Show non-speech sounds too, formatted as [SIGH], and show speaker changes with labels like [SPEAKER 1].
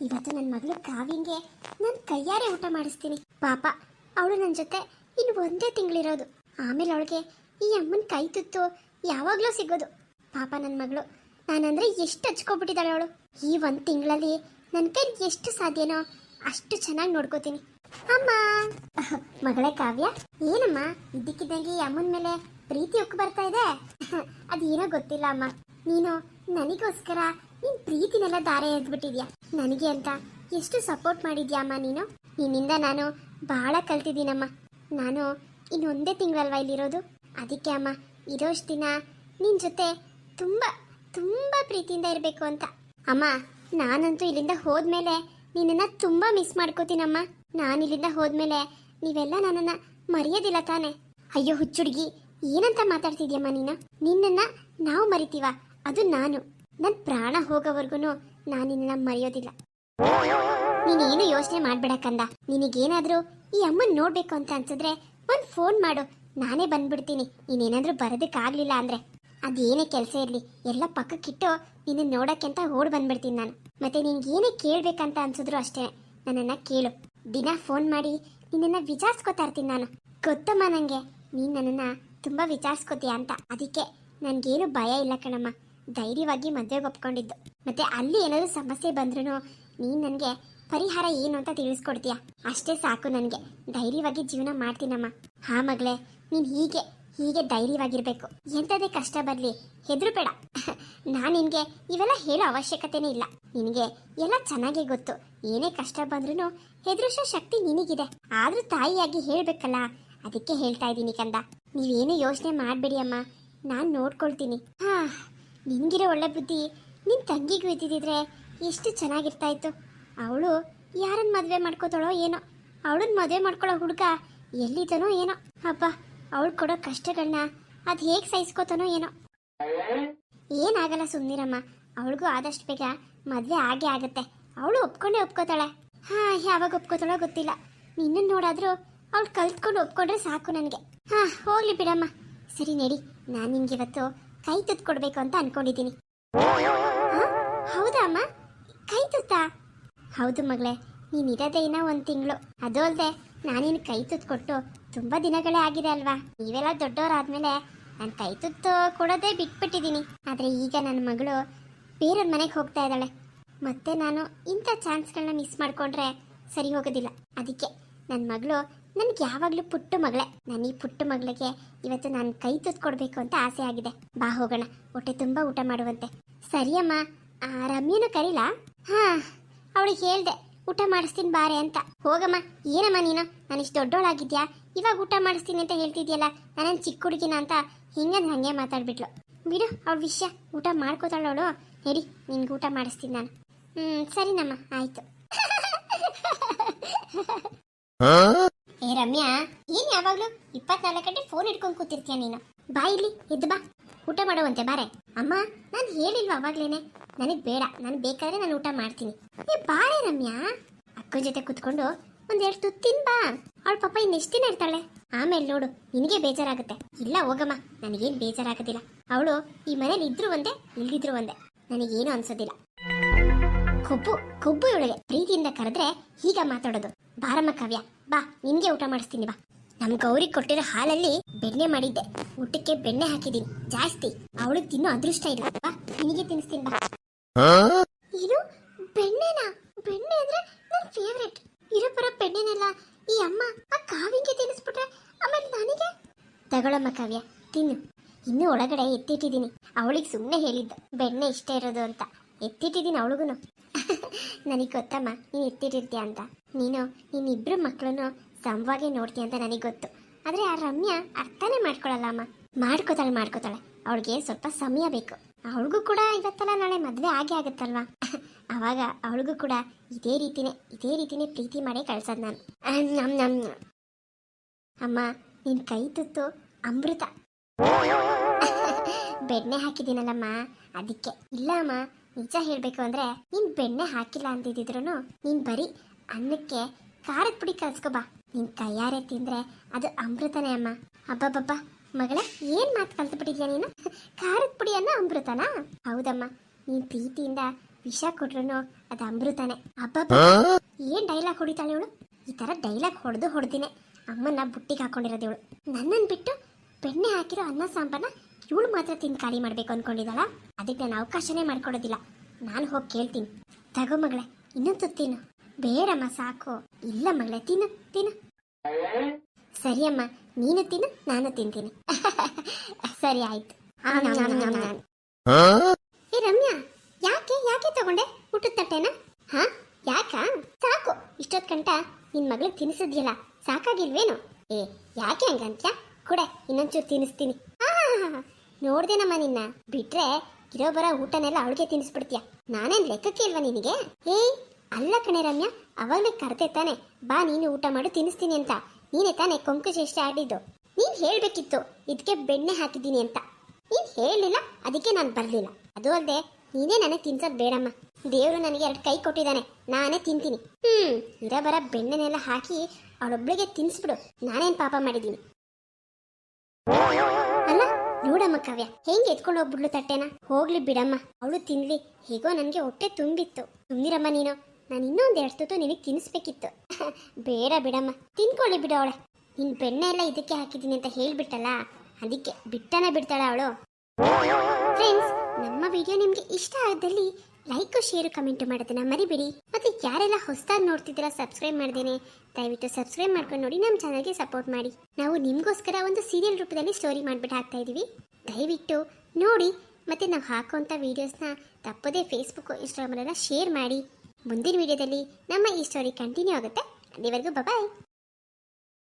[SPEAKER 1] ಇವತ್ತು ನನ್ನ ಮಗಳು ಕಾವ್ಯಂಗೆ ನಾನು ಕೈಯಾರೆ ಊಟ ಮಾಡಿಸ್ತೀನಿ. ಪಾಪ, ಅವಳು ನನ್ನ ಜೊತೆ ಇನ್ನು ಒಂದೇ ತಿಂಗಳಿರೋದು. ಆಮೇಲೆ ಅವಳಿಗೆ ಈ ಅಮ್ಮನ ಕೈ ತುತ್ತು ಯಾವಾಗಲೂ ಸಿಗೋದು. ಪಾಪ ನನ್ನ ಮಗಳು, ನಾನಂದರೆ ಎಷ್ಟು ಹಚ್ಕೊಬಿಟ್ಟಿದ್ದಾಳೆ ಅವಳು. ಈ ಒಂದು ತಿಂಗಳಲ್ಲಿ ನನ್ನ ಕೈ ಎಷ್ಟು ಸಾಧ್ಯನೋ ಅಷ್ಟು ಚೆನ್ನಾಗಿ ನೋಡ್ಕೋತೀನಿ. ಅಮ್ಮ! ಮಗಳೇ ಕಾವ್ಯ, ಏನಮ್ಮ? ಇದ್ದಕ್ಕಿದ್ದಂಗೆ ಈ ಅಮ್ಮನ ಮೇಲೆ ಪ್ರೀತಿ ಉಕ್ಕು ಬರ್ತಾ ಇದೆ? ಅದೇನೋ ಗೊತ್ತಿಲ್ಲ ಅಮ್ಮ. ನೀನು ನನಗೋಸ್ಕರ ನಿನ್ ಪ್ರೀತಿನೆಲ್ಲ ದಾರೆ ಎದ್ಬಿಟ್ಟಿದ್ಯಾ ನನಗೆ ಅಂತ ಎಷ್ಟು ಸಪೋರ್ಟ್ ಮಾಡಿದ್ಯಾ ಅಮ್ಮ ನೀನು? ನಿನ್ನಿಂದ ನಾನು ಬಹಳ ಕಲ್ತಿದ್ದೀನಮ್ಮ. ನಾನು ಇನ್ನೊಂದೇ ತಿಂಗಳಲ್ವ ಇಲ್ಲಿರೋದು? ಅದಕ್ಕೆ ಅಮ್ಮ, ಇರೋಷ್ಟು ದಿನ ನಿನ್ನ ಜೊತೆ ತುಂಬ ತುಂಬ ಪ್ರೀತಿಯಿಂದ ಇರಬೇಕು ಅಂತ. ಅಮ್ಮ, ನಾನಂತೂ ಇಲ್ಲಿಂದ ಹೋದ್ಮೇಲೆ ನಿನ್ನನ್ನು ತುಂಬ ಮಿಸ್ ಮಾಡ್ಕೋತೀನಮ್ಮ. ನಾನು ಇಲ್ಲಿಂದ ಹೋದ್ಮೇಲೆ ನೀವೆಲ್ಲ ನನ್ನನ್ನು ಮರೆಯೋದಿಲ್ಲ ತಾನೆ. ಅಯ್ಯೋ, ಹುಚ್ಚುಡ್ಗಿ, ಏನಂತ ಮಾತಾಡ್ತಿದ್ಯಮ್ಮ ನೀನು? ನಿನ್ನನ್ನು ನಾವು ಮರಿತೀವ? ಅದು ನಾನು. ನನ್ನ ಪ್ರಾಣ ಹೋಗೋವರೆಗೂ ನಾನು ನಿನ್ನ ಮರೆಯೋದಿಲ್ಲ. ನೀನೇನು ಯೋಚನೆ ಮಾಡ್ಬೇಡ ಕಂದ. ನಿನಗೇನಾದ್ರೂ ಈ ಅಮ್ಮನ್ ನೋಡ್ಬೇಕು ಅಂತ ಅನ್ಸಿದ್ರೆ ಒಂದ್ ಫೋನ್ ಮಾಡು. ನಾನೇ ಬಂದ್ಬಿಡ್ತೀನಿ. ನೀನೇನಾದ್ರೂ ಬರೋದಕ್ಕಾಗ್ಲಿಲ್ಲ ಅಂದ್ರೆ. ಅದೇನೇ ಕೆಲಸ ಇರ್ಲಿ. ಎಲ್ಲ ಪಕ್ಕಕ್ಕಿಟ್ಟು ನಿನ್ನ ನೋಡಕ್ಕೆ ಅಂತ ಓಡ್ ಬಂದ್ಬಿಡ್ತೀನಿ ನಾನು. ಮತ್ತೆ ನಿನ್ಗೆ ಏನೇ ಕೇಳ್ಬೇಕಂತ ಅನ್ಸಿದ್ರು ಅಷ್ಟೇ. ನನ್ನನ್ನ ಕೇಳು. ದಿನ ಫೋನ್ ಮಾಡಿ ನಿನ್ನನ್ನ ವಿಚಾರಿಸ್ಕೊತಾ ಇರ್ತೀನಿ ನಾನು. ಗೊತ್ತಮ್ಮ ನಂಗೆ. ನೀನ್ ನನ್ನನ್ನ ತುಂಬಾ ವಿಚಾರಿಸ್ಕೋತೀಯ ಅಂತ. ಅದಕ್ಕೆ ನನ್ಗೇನು ಭಯ ಇಲ್ಲ ಕಣಮ್ಮ. ಧೈರ್ಯವಾಗಿ ಮದುವೆಗೆ ಒಪ್ಕೊಂಡಿದ್ದು. ಮತ್ತೆ ಅಲ್ಲಿ ಏನಾದರೂ ಸಮಸ್ಯೆ ಬಂದ್ರೂ ನೀನು ನನಗೆ ಪರಿಹಾರ ಏನು ಅಂತ ತಿಳಿಸ್ಕೊಡ್ತೀಯ? ಅಷ್ಟೇ ಸಾಕು ನನಗೆ. ಧೈರ್ಯವಾಗಿ ಜೀವನ ಮಾಡ್ತೀನಮ್ಮ. ಹಾ ಮಗಳೇ, ನೀನು ಹೀಗೆ ಹೀಗೆ ಧೈರ್ಯವಾಗಿರ್ಬೇಕು. ಎಂಥದೇ ಕಷ್ಟ ಬರಲಿ, ಹೆದ್ರು ಬೇಡ. [LAUGHS] ನಾನು ನಿನಗೆ ಇವೆಲ್ಲ ಹೇಳೋ ಅವಶ್ಯಕತೆನೇ ಇಲ್ಲ. ನಿನಗೆ ಎಲ್ಲ ಚೆನ್ನಾಗೇ ಗೊತ್ತು. ಏನೇ ಕಷ್ಟ ಬಂದ್ರೂ ಹೆದರಿಸೋ ಶಕ್ತಿ ನಿನಗಿದೆ. ಆದ್ರೂ ತಾಯಿಯಾಗಿ ಹೇಳಬೇಕಲ್ಲ, ಅದಕ್ಕೆ ಹೇಳ್ತಾ ಇದ್ದೀನಿ ಕಂದ. ನೀವೇನು ಯೋಚನೆ ಮಾಡಬೇಡಿ ಅಮ್ಮ. ನಾನು ನೋಡ್ಕೊಳ್ತೀನಿ. ಹಾ ನಿನ್ಗಿರೋ ಒಳ್ಳೆ ಬುದ್ಧಿ ನಿನ್ ತಂಗಿಗೆ ಇದ್ದಿದ್ರೆ ಎಷ್ಟು ಚೆನ್ನಾಗಿರ್ತಾ ಇತ್ತು ಅವಳು ಯಾರನ್ನ ಮದುವೆ ಮಾಡ್ಕೋತಾಳೋ ಏನೋ ಅವಳನ್ನ ಮದುವೆ ಮಾಡ್ಕೊಳ್ಳೋ ಹುಡುಗ ಎಲ್ಲಿದ್ದಾನೋ ಏನೋ. ಅಪ್ಪ ಅವಳು ಕೊಡೋ ಕಷ್ಟಗಳನ್ನ ಅದು ಹೇಗೆ ಸಹಿಸ್ಕೋತಾನೋ ಏನೋ. ಏನಾಗಲ್ಲ ಸುಮ್ನಿರಮ್ಮ, ಅವಳಿಗೂ ಆದಷ್ಟು ಬೇಗ ಮದುವೆ ಆಗೇ ಆಗುತ್ತೆ. ಅವಳು ಒಪ್ಕೊಂಡೇ ಒಪ್ಕೋತಾಳೆ. ಹಾ, ಯಾವಾಗ ಒಪ್ಕೋತಾಳೋ ಗೊತ್ತಿಲ್ಲ. ನಿನ್ನನ್ನು ನೋಡಾದ್ರೂ ಅವಳು ಕಲ್ತ್ಕೊಂಡು ಒಪ್ಕೊಂಡ್ರೆ ಸಾಕು ನನಗೆ. ಹಾ, ಹೋಗ್ಲಿ ಬಿಡಮ್ಮ. ಸರಿ ನಡಿ, ನಾನು ನಿನ್ಗೆ ಇವತ್ತು ಕೈ ತುತ್ತು ಕೊಡ್ಬೇಕು ಅಂತ ಅನ್ಕೊಂಡಿದ್ದೀನಿ? ಹೌದಾ ಅಮ್ಮ? ಕೈ ತುತ್ತಾ? ಹೌದು ಮಗಳೇ, ನೀನ್ ಇರೋದೇ ಇನ್ನ ಒಂದು ತಿಂಗಳು. ಅದು ಅಲ್ಲದೆ ನಾನಿನ್ ಕೈ ತುತ್ತು ಕೊಟ್ಟು ತುಂಬಾ ದಿನಗಳೇ ಆಗಿದೆ ಅಲ್ವಾ? ನೀವೆಲ್ಲ ದೊಡ್ಡವರಾದ್ಮೇಲೆ ನಾನು ಕೈ ತುತ್ತು ಕೊಡೋದೇ ಬಿಟ್ಬಿಟ್ಟಿದ್ದೀನಿ ಆದ್ರೆ ಈಗ ನನ್ನ ಮಗಳು ಬೇರೆಯವ್ರ ಮನೆಗೆ ಹೋಗ್ತಾ ಇದ್ದಾಳೆ. ಮತ್ತೆ ನಾನು ಇಂಥ ಚಾನ್ಸ್ಗಳನ್ನ ಮಿಸ್ ಮಾಡ್ಕೊಂಡ್ರೆ ಸರಿ ಹೋಗೋದಿಲ್ಲ. ಅದಕ್ಕೆ ನನ್ನ ಮಗಳು ನನ್ಗೆ ಯಾವಾಗಲೂ ಪುಟ್ಟ ಮಗಳೇ. ನಾನು ಈ ಪುಟ್ಟ ಮಗಳಿಗೆ ಇವತ್ತು ನಾನು ಕೈ ತುತ್ತು ಕೊಡಬೇಕು ಅಂತ ಆಸೆ ಆಗಿದೆ. ಬಾ ಹೋಗೋಣ. ಹೊಟ್ಟೆ ತುಂಬ ಊಟ ಮಾಡುವಂತೆ. ಸರಿಯಮ್ಮ. ರಮ್ಯನು ಕರೀಲಾ? ಹಾ, ಅವಳಿಗೆ ಹೇಳ್ದೆ. ಊಟ ಮಾಡಿಸ್ತೀನಿ ಬಾರೆ ಅಂತ. ಹೋಗಮ್ಮ. ಏನಮ್ಮ ನೀನು? ನಾನು ಇಷ್ಟು ದೊಡ್ಡೋಳಾಗಿದ್ಯಾ? ಇವಾಗ ಊಟ ಮಾಡಿಸ್ತೀನಿ ಅಂತ ಹೇಳ್ತಿದ್ಯಲ್ಲ? ನಾನೇನು ಚಿಕ್ಕ ಹುಡುಗಿನ ಅಂತ ಹಿಂಗಂದ್ರೆ ಹಂಗೆ ಮಾತಾಡ್ಬಿಟ್ಲು. ಬಿಡು, ಅವಳ ವಿಷಯ. ಊಟ ಮಾಡ್ಕೋತಾಳವಳು ಹೇಳಿ ನಿನ್ಗೆ ಊಟ ಮಾಡಿಸ್ತೀನಿ ನಾನು. ಹ್ಞೂ ಸರಿನಮ್ಮ. ಆಯಿತು. ರಮ್ಯಾ, ಏನ್ ಯಾವಾಗ್ಲೂ ಇಪ್ಪತ್ನಾಲ್ಕು ಗಂಟೆ ಫೋನ್ ಇಟ್ಕೊಂಡ್ ಕೂತಿರ್ತೀಯ ನೀನು? ಬಾ ಇಲ್ಲಿ, ಎದ್ದು ಬಾ. ಊಟ ಮಾಡುವಂತೆ, ಬಾರೆ. ಅಮ್ಮ, ನಾನು ಹೇಳಿಲ್ವಾ ಅವಾಗ್ಲೇನೆ? ನನಗ್ ಬೇಡ, ನಾನು ಬೇಕಾದ್ರೆ ನಾನು ಊಟ ಮಾಡ್ತೀನಿ. ಏ, ಬಾರೆ ರಮ್ಯಾ. ಅಕ್ಕನ ಜೊತೆ ಕುತ್ಕೊಂಡು ಒಂದೆರಡು ತುತ್ತು ತಿನ್ ಬಾ. ಅವಳ ಪಾಪ ಇನ್ನೆಷ್ಟು ದಿನ ಇರ್ತಾಳೆ? ಆಮೇಲೆ ನೋಡು, ನಿನಗೆ ಬೇಜಾರಾಗುತ್ತೆ. ಇಲ್ಲ, ಹೋಗಮ್ಮ, ನನಗೇನು ಬೇಜಾರಾಗೋದಿಲ್ಲ. ಅವಳು ಈ ಮನೇಲಿ ಇದ್ರು ಒಂದೇ, ಇಲ್ದಿದ್ರು ಒಂದೇ. ನನಗೇನು ಅನ್ಸೋದಿಲ್ಲ. ಕೊಬ್ಬು ಕೊಬ್ಬು ಇವಳಿಗೆ ಪ್ರೀತಿಯಿಂದ ಕರೆದ್ರೆ ಈಗ ಮಾತಾಡೋದು. ಬಾರಮ್ಮ ಕಾವ್ಯ ಬಾ ನಿನ್ಗೆ ಊಟ ಮಾಡಿಸ್ತೀನಿ ಬಾ. ನಮ್ ಗೌರಿ ಕೊಟ್ಟಿರೋ ಹಾಲಲ್ಲಿ ಬೆಣ್ಣೆ ಮಾಡಿದ್ದೆ. ಊಟಕ್ಕೆ ಬೆಣ್ಣೆ ಹಾಕಿದೀನಿ. ಜಾಸ್ತಿ. ಅವಳಿಗೆ ತಿನ್ನೋ ಅದೃಷ್ಟ ಇಲ್ಲ. ಬಾ ನಿನಗೆ ತಿನ್ನಿಸ್ತೀನಿ ಬಾ. ಇದು ಬೆಣ್ಣೆನಾ? ಬೆಣ್ಣೆ ಅಂದ್ರೆ ನನ್ನ ಫೇವ್ರೆಟ್ ಇರೋ ಬರೋ ಬೆಣ್ಣೆನೆಲ್ಲ ಈ ಅಮ್ಮ ಆ ಕಾವಿಗೆ ತಿನ್ನಿಸ್ಬಿಟ್ರೆ ಆಮೇಲೆ ನನಗೆ? ತಗೊಳಮ್ಮ ಕಾವ್ಯ ತಿನ್ನು. ಇನ್ನು ಒಳಗಡೆ ಎತ್ತಿಟ್ಟಿದ್ದೀನಿ. ಅವಳಿಗೆ ಸುಮ್ಮನೆ ಹೇಳಿದ್ದ ಬೆಣ್ಣೆ ಇಷ್ಟ ಇರೋದು ಅಂತ. ಎತ್ತಿಟ್ಟಿದ್ದೀನಿ ಅವಳಿಗೂ ನನಗೆ ಗೊತ್ತಮ್ಮ, ನೀನು ಎತ್ತಿಟ್ಟಿರ್ತೀಯ ಅಂತ. ನೀನು ನಿನ್ನಿಬ್ರು ಮಕ್ಕಳನ್ನು ಸಮವಾಗಿ ನೋಡ್ತೀಯ ಅಂತ ನನಗೆ ಗೊತ್ತು. ಆದರೆ ಆ ರಮ್ಯಾ ಅರ್ಥನೇ ಮಾಡ್ಕೊಳಲ್ಲ ಅಮ್ಮ ಮಾಡ್ಕೋತಾಳೆ ಮಾಡ್ಕೋತಾಳೆ. ಅವಳಿಗೆ ಸ್ವಲ್ಪ ಸಮಯ ಬೇಕು. ಅವಳಿಗೂ ಕೂಡ ಇವತ್ತಲ್ಲ ನಾಳೆ ಮದುವೆ ಆಗೇ ಆಗುತ್ತಲ್ವಾ? [LAUGHS] ಅವಾಗ ಅವಳಿಗೂ ಕೂಡ ಇದೇ ರೀತಿನೇ ಇದೇ ರೀತಿನೇ ಪ್ರೀತಿ ಮಾಡೇ ಕಳ್ಸೋದು ನಾನು. ನಮ್ ನಮ್. ಅಮ್ಮ, ನಿನ್ ಕೈ ತುತ್ತು ಅಮೃತ. [LAUGHS] ಬೆಣ್ಣೆ ಹಾಕಿದ್ದೀನಲ್ಲಮ್ಮ, ಅದಕ್ಕೆ. ಇಲ್ಲ ಅಮ್ಮ ನಿಜ ಹೇಳಬೇಕು ಅಂದ್ರೆ ನೀನು ಬೆಣ್ಣೆ ಹಾಕಿಲ್ಲ ಅಂತಿದ್ರು ನೀನು ಬರೀ ಅನ್ನಕ್ಕೆ ಖಾರದ ಪುಡಿ ಕಲ್ಸ್ಕೊಬಾ ನಿನ್ ಕೈಯಾರೆ ತಿಂದ್ರೆ ಅದು ಅಮೃತನೇ ಅಮ್ಮ. ಅಬ್ಬಬ್ಬಬ್ಬ, ಮಗಳೇ ಏನ್ ಮಾತು ಕಲ್ತು ಬಿಟ್ಟಿದ್ಯಾ ನೀನು? ಖಾರದ ಪುಡಿ ಅನ್ನ ಅಮೃತನಾ? ಹೌದಮ್ಮ, ನೀನ್ ಪ್ರೀತಿಯಿಂದ ವಿಷ ಕೊಟ್ರು ಅದು ಅಮೃತನೇ. ಅಬ್ಬಬ್ಬ, ಏನ್ ಡೈಲಾಗ್ ಹೊಡಿತಾಳೆ ಇವಳು? ಈ ತರ ಡೈಲಾಗ್ ಹೊಡೆದು ಹೊಡೆದಿನೇ ಅಮ್ಮನ ಬುಟ್ಟಿಗೆ ಹಾಕೊಂಡಿರೋದು ಇವಳು. ನನ್ನನ್ನು ಬಿಟ್ಟು ಬೆಣ್ಣೆ ಹಾಕಿರೋ ಅನ್ನ ಸಾಂಬಾರ್ನ ಇವಳು ಮಾತ್ರ ತಿನ್ ಖಾಲಿ ಮಾಡ್ಬೇಕು ಅನ್ಕೊಂಡಿದ್ದಾಳ? ಅದಕ್ಕೆ ನಾನು ಅವಕಾಶನೇ ಮಾಡ್ಕೊಡೋದಿಲ್ಲ. ನಾನು ಹೋಗಿ ಕೇಳ್ತೀನಿ. ತಗೋ ಮಗಳೇ ಇನ್ನೊಂದು ತಿನ್ನು. ಬೇಡಮ್ಮ ಸಾಕು. ಇಲ್ಲ ಮಗಳೇ ತಿನ್ನು ತಿನ್ನು. ಸರಿ ಅಮ್ಮ ನೀನು ತಿನ್ನು ನಾನು ತಿಂತೀನಿ. [LAUGHS] ಸರಿ ಆಯ್ತು. ಏ ರಮ್ಯಾ ಯಾಕೆ ಯಾಕೆ ತಗೊಂಡೆ? ಊಟದ ತಟ್ಟೆನ? ಹಾ? ಯಾಕ? ಸಾಕು. ಇಷ್ಟೊತ್ ಕಂಟ ನಿನ್ ಮಗಳಿಗೆ ತಿನ್ಸಿದ್ಯಲ್ಲ ಸಾಕಾಗಿಲ್ವೇನು? ಏ ಯಾಕೆ ಹಂಗಂತ್ಯ? ಕೊಡೆ ಇನ್ನೊಂಚೂರು ತಿನ್ನಿಸ್ತೀನಿ. ನೋಡ್ದೇನಮ್ಮ ನಿನ್ನ? ಬಿಟ್ರೆ ಇರೋ ಬರೋ ಊಟನೆಲ್ಲ ಅವಳಿಗೆ ತಿನ್ನಿಸ್ಬಿಡ್ತೀಯ. ನಾನೇನ್ ಲೆಕ್ಕಕ್ಕೆ ಇಲ್ವಾ ನಿನಗೆ? ಏಯ್ ಅಲ್ಲ ಕಣೆ ರಮ್ಯ, ಅವಾಗಲೇ ಕರ್ತೆ ತಾನೆ. ಬಾ, ನೀನು ಊಟ ಮಾಡು, ತಿನ್ನಿಸ್ತೀನಿ ಅಂತ. ನೀನೇ ತಾನೆ ಕೊಂಕು ಚೇಷ್ಟೆ ಆಡಿದ್ದು. ನೀನ್ ಹೇಳ್ಬೇಕಿತ್ತು ಇದಕ್ಕೆ ಬೆಣ್ಣೆ ಹಾಕಿದ್ದೀನಿ ಅಂತ. ನೀನ್ ಹೇಳಲಿಲ್ಲ, ಅದಕ್ಕೆ ನಾನು ಬರಲಿಲ್ಲ. ಅದು ಅಲ್ಲದೆ ನೀನೇ ನನಗೆ ತಿನ್ಸೋದು ಬೇಡಮ್ಮ. ದೇವರು ನನಗೆ ಎರಡು ಕೈ ಕೊಟ್ಟಿದ್ದಾನೆ, ನಾನೇ ತಿಂತೀನಿ. ಹ್ಮ್, ಇರ ಬರ ಬೆಣ್ಣೆನೆಲ್ಲ ಹಾಕಿ ಅವಳೊಬ್ಳಿಗೆ ತಿನ್ಸ್ಬಿಡು. ನಾನೇನ್ ಪಾಪ ಮಾಡಿದ್ದೀನಿ. ನೋಡಮ್ಮ ಕಾವ್ಯ, ಹೆಂಗ್ ಎತ್ಕೊಂಡು ಹೋಗ್ಬಿಡ್ಲು ತಟ್ಟೆನ? ಹೋಗ್ಲಿ ಬಿಡಮ್ಮ, ಅವಳು ತಿನ್ಲಿ. ಹೇಗೋ ನನಗೆ ಹೊಟ್ಟೆ ತುಂಬಿತ್ತು. ತುಂಬಿರಮ್ಮ ನೀನು. ನಾನು ಇನ್ನೊಂದು ಎರಡು ತುತ್ತು ನಿನಗೆ ತಿನ್ಸ್ಬೇಕಿತ್ತು. [LAUGHS] ಬೇಡ ಬಿಡಮ್ಮ. ತಿನ್ಕೊಳ್ಳಿ ಬಿಡು ಅವಳೆ. ನಿನ್ ಬೆಣ್ಣೆ ಎಲ್ಲ ಇದಕ್ಕೆ ಹಾಕಿದ್ದೀನಿ ಅಂತ ಹೇಳ್ಬಿಟ್ಟಲ್ಲ? ಅದಕ್ಕೆ ಬಿಟ್ಟನ ಬಿಡ್ತಾಳ ಅವಳು. ಫ್ರೆಂಡ್ಸ್ ನಮ್ಮ ವಿಡಿಯೋ ನಿಮಗೆ ಇಷ್ಟ ಆದಲ್ಲಿ ಲೈಕ್, ಶೇರ್, ಕಮೆಂಟ್ ಮಾಡೋದನ್ನ ಮರಿಬೇಡಿ. ಮತ್ತೆ ಯಾರೆಲ್ಲ ಹೊಸದಾಗಿ ನೋಡ್ತಿದ್ದೀರಾ, ಸಬ್ಸ್ಕ್ರೈಬ್ ಮಾಡ್ದೇನೆ, ದಯವಿಟ್ಟು ಸಬ್ಸ್ಕ್ರೈಬ್ ಮಾಡ್ಕೊಂಡು ನೋಡಿ ನಮ್ಮ ಚಾನಲ್ಗೆ ಸಪೋರ್ಟ್ ಮಾಡಿ. ನಾವು ನಿಮಗೋಸ್ಕರ ಒಂದು ಸೀರಿಯಲ್ ರೂಪದಲ್ಲಿ ಸ್ಟೋರಿ ಮಾಡಿಬಿಟ್ಟು ಹಾಕ್ತಾ ಇದ್ದೀವಿ ದಯವಿಟ್ಟು ನೋಡಿ, ಮತ್ತೆ ನಾವು ಹಾಕುವಂಥ ವೀಡಿಯೋಸ್ನ ತಪ್ಪದೇ ಫೇಸ್ಬುಕ್ ಇನ್ಸ್ಟಾಗ್ರಾಮಲ್ಲೆಲ್ಲ ಶೇರ್ ಮಾಡಿ. ಮುಂದಿನ ವಿಡಿಯೋದಲ್ಲಿ ನಮ್ಮ ಈ ಸ್ಟೋರಿ ಕಂಟಿನ್ಯೂ ಆಗುತ್ತೆ. ಅಲ್ಲಿವರೆಗೂ ಬಾಯ್